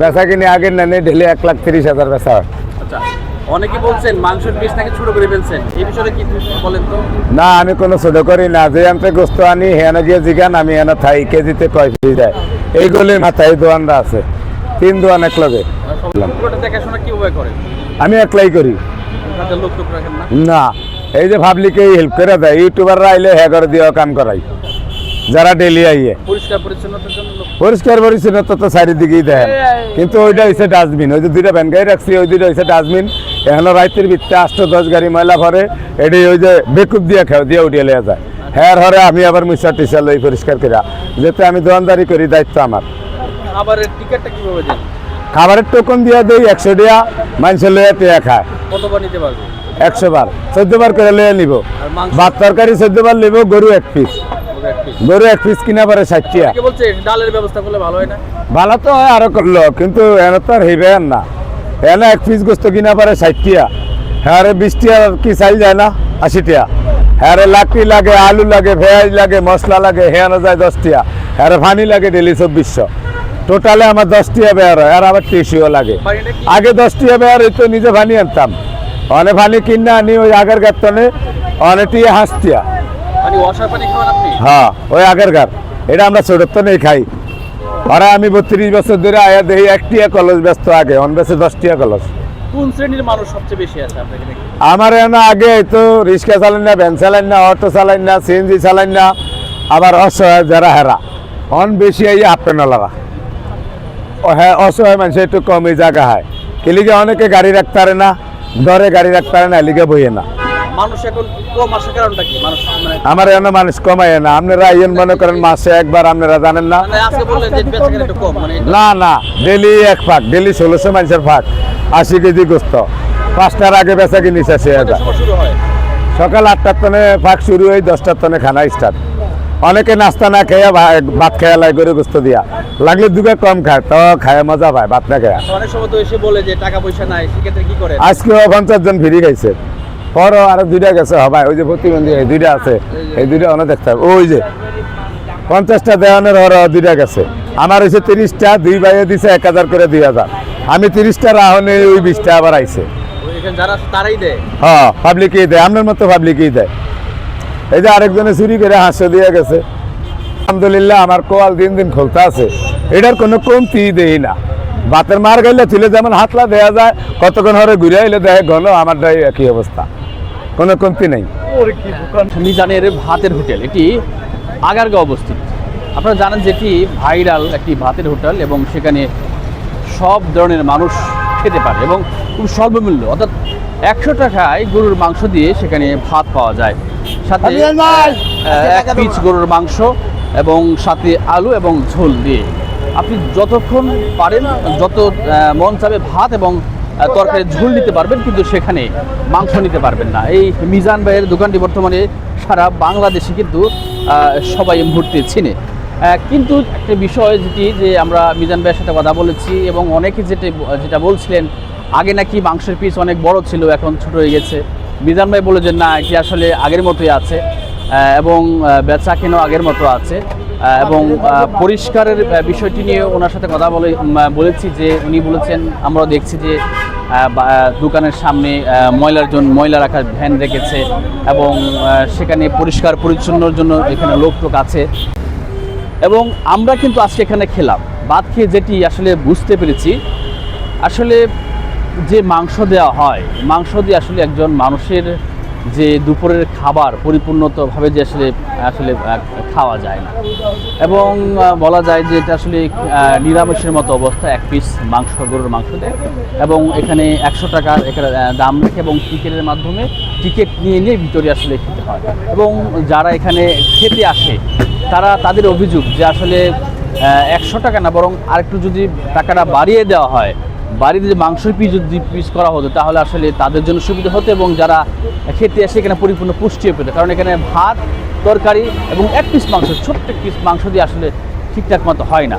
বেচা কিনে আগের নেনে ঢেলে এক লাখ তিরিশ হাজার বেচা হয়। আচ্ছা অনেকে বলছেন মাংসের পিস নাকি ছোট করে ফেলছেন এই বিষয়ে কি বলেন তো? না আমি কোনো ছোট করি না যে আনতে গোস্ত আনি হেন গিয়ে জিগান আমি হেন থাই কেজিতে কয় পিস দেয়। এইগুলি মাথায় দোয়ানরা আছে তিন দোয়ান এক লগে দেখাশোনা কীভাবে করেন? আমি একলাই করি। না? না এই যে পাবলিকে হেল্প করে দেয় ইউটিউবাররা আইলে হ্যাঁ করে দিয়েও কাম করাই যারা ডেলি আইয়ে। পরিষ্কার পরিচ্ছন্নতা তো চারিদিকেই দেয় কিন্তু ওইটা হচ্ছে ডাস্টবিন। ওই যে দুইটা ভ্যান গাড়ি রাখছি ওই দুইটা হচ্ছে ডাস্টবিন। এখনও রাইতের ভিতরে আষ্ট দশ গাড়ি ময়লা ভরে এটি ওই যে বেকুব দিয়ে খাও দিয়ে উঠিয়ে লিয়া যায়। হ্যাঁ হরে আমি আবার মিশার টিশার লই পরিষ্কার করি যেতে আমি দোকানদারি করি দায়িত্ব আমার। আবার টিকিটটা কীভাবে দেন? খাবারের টোকন দিয়ে দেই একশো টাকা মানুষের লইয়া টিয়া খায়। কতবার নিতে পারবে? একশো বার। চোদ্দ বার করে লইয়া নিব। ভাত তরকারি চোদ্দ বার নিব গরু এক পিস। গরু এক পিস কিনা পারে ষাট টাকা কে বলছে ডালের ব্যবস্থা করলে ভালো হয় না। ভালো তো হয় আরও করল কিন্তু এনে তো আর হইবে না। এনে এক পিস গোস্ত কিনা পারে ষাট টিয়া হ্যাঁ রে কি চাইল যায় না? আশি টিয়া হ্যাঁ লাকড়ি লাগে আলু লাগে পেঁয়াজ লাগে মশলা লাগে হেয়ানো যায় দশ টিয়া হ্যাঁ ফানি লাগে ডেলি চব্বিশশো। টোটালে আমার দশ টিয়া বেয়ার হয় আর আবার টিসিও লাগে। আগে দশ টিয়া বেয়ার হইতো নিজে ফানি আনতাম। অনেক ফানি কিনে আনি ওই আগের গাতনে অনেক টিয়া হ্যাঁ ওই আগের গার এটা আমরা ছোটোর তো নেই খাই আমি বত্রিশ বছর ধরে আয়া দেখি একটিয়া কলস ব্যস্ত আগে অন বেছে দশটিয়া কলস। কোন শ্রেণির মানুষ সবচেয়ে বেশি আছে আমার এনে আগে তো রিক্সা চালান না ভ্যান চালান না অটো চালান না সিএনজি চালান না আবার অসহায় যারা হেরা। অন বেশি এই ও হ্যাঁ অসহায় মানুষ একটু কমই জায়গা হয়। এলিগে অনেকে গাড়ি রাখতে পারে না ধরে গাড়ি রাখতে পারে না এলিগে বইয়ে না। মানুষ এখন কম আসার কারণটা কি? মানুষ মানে আমার এনে মানুষ কমায় না। আপনারা মনে করেন মাসে একবার আপনারা জানেন না? মানে আজকে বললেন যে বেচা একটু কম মানে না না। ডেলি এক ফাঁক ডেলি ষোলোশো মানুষের ফাঁক আশি কেজি গোস্ত। পাঁচটার আগে বেচা কিনি শেষে কয়টার শুরু হয়? সকাল আটটার তনে ফাঁক শুরু হয় দশটার তনে খানা স্টার্ট অনেকে নাস্তা না খেয়ে ভাত খেয়ে লাই করে গোস্ত দিয়া। লাগলে দুবে কম খায় তো খায় মজা পায় ভাত না খেয়ে। অনেক সময় তো এসে বলে যে টাকা পয়সা নাই সেক্ষেত্রে কি করে আজকেও পঞ্চাশ জন ফিরি খাইছে। পরও আরও দুইটা গেছে হবাই ওই যে প্রতিবন্ধী এই দুইটা আছে। এই দুইটা অনেক দেখতে হবে। ওই যে পঞ্চাশটা দেওয়ানের হর দুইটা গেছে। আমার হয়েছে তিরিশটা দুই বাইয়ে দিছে এক হাজার করে দুই হাজার। আমি তিরিশটা রাহনে ওই বিশটা আবার আইছে। হ্যাঁ পাবলিকই দেয় আপনার মতো পাবলিকই দেয়। এই যে আরেকজনে চুরি করে হাসে দিয়ে গেছে। আলহামদুলিল্লাহ আমার কোয়াল দিন দিন খুলতে আছে। এটার কোনো কমতি দেই না। বাতের মার গেলে তুলে যেমন হাতলা দেয়া যায় কতক্ষণ হরে ঘুরে এলে দেখে ঘন আমারটাই একই অবস্থা। কোনো কমতি নেই। মিজানের ভাতের হোটেল এটি আগারগাঁও অবস্থিত। আপনারা জানেন যে এটি ভাইরাল একটি ভাতের হোটেল এবং সেখানে সব ধরনের মানুষ খেতে পারে এবং খুব স্বল্পমূল্য। অর্থাৎ একশো টাকায় গরুর মাংস দিয়ে সেখানে ভাত পাওয়া যায়। সাথে এক পিস গরুর মাংস এবং সাথে আলু এবং ঝোল দিয়ে। আপনি যতক্ষণ পারেন যত মন চাবে ভাত এবং তরকারি ঝোল নিতে পারবেন, কিন্তু সেখানে মাংস নিতে পারবেন না। এই মিজান ভাইয়ের দোকানটি বর্তমানে সারা বাংলাদেশে কিন্তু সবাই মুহূর্তে চিনে। কিন্তু একটা বিষয় যেটি, যে আমরা মিজান ভাইয়ের সাথে কথা বলেছি এবং অনেকে যেটা যেটা বলছিলেন, আগে নাকি মাংসের পিস অনেক বড় ছিল, এখন ছোট হয়ে গেছে। মিজান ভাই বলে যে না, এটি আসলে আগের মতোই আছে। এবং বেচা কেন আগের মতো আছে। এবং পরিষ্কারের বিষয়টি নিয়ে ওনার সাথে কথা বলে বলেছি যে উনি বলেছেন আমরা দেখছি যে দোকানের সামনে ময়লার জন্য ময়লা রাখার ভ্যান রেখেছে এবং সেখানে পরিষ্কার পরিচ্ছন্নর জন্য এখানে লোক টোক আছে। এবং আমরা কিন্তু আজকে এখানে খেলাম। বাদ খেয়ে যেটি আসলে বুঝতে পেরেছি, আসলে যে মাংস দেওয়া হয়, মাংস দিয়ে আসলে একজন মানুষের যে দুপুরের খাবার পরিপূর্ণতভাবে যে আসলে আসলে খাওয়া যায় না। এবং বলা যায় যে এটা আসলে নিরামিষের মতো অবস্থা, এক পিস মাংস, গরুর মাংস দেয়। এবং এখানে একশো টাকার এখানে দাম রেখে এবং টিকিটের মাধ্যমে টিকিট নিয়ে নিয়ে ভিতরে আসলে খেতে হয়। এবং যারা এখানে খেতে আসে, তারা তাদের অভিযোগ যে আসলে একশো টাকা না, বরং আরেকটু যদি টাকাটা বাড়িয়ে দেওয়া হয় বাড়িতে যে মাংসের পিস যদি পিস করা হতো, তাহলে আসলে তাদের জন্য সুবিধা হতো এবং যারা খেতে আসে এখানে পরিপূর্ণ পুষ্টিও পেত। কারণ এখানে ভাত, তরকারি এবং এক পিস মাংস, ছোট্ট এক পিস মাংস দিয়ে আসলে ঠিকঠাক মতো হয় না।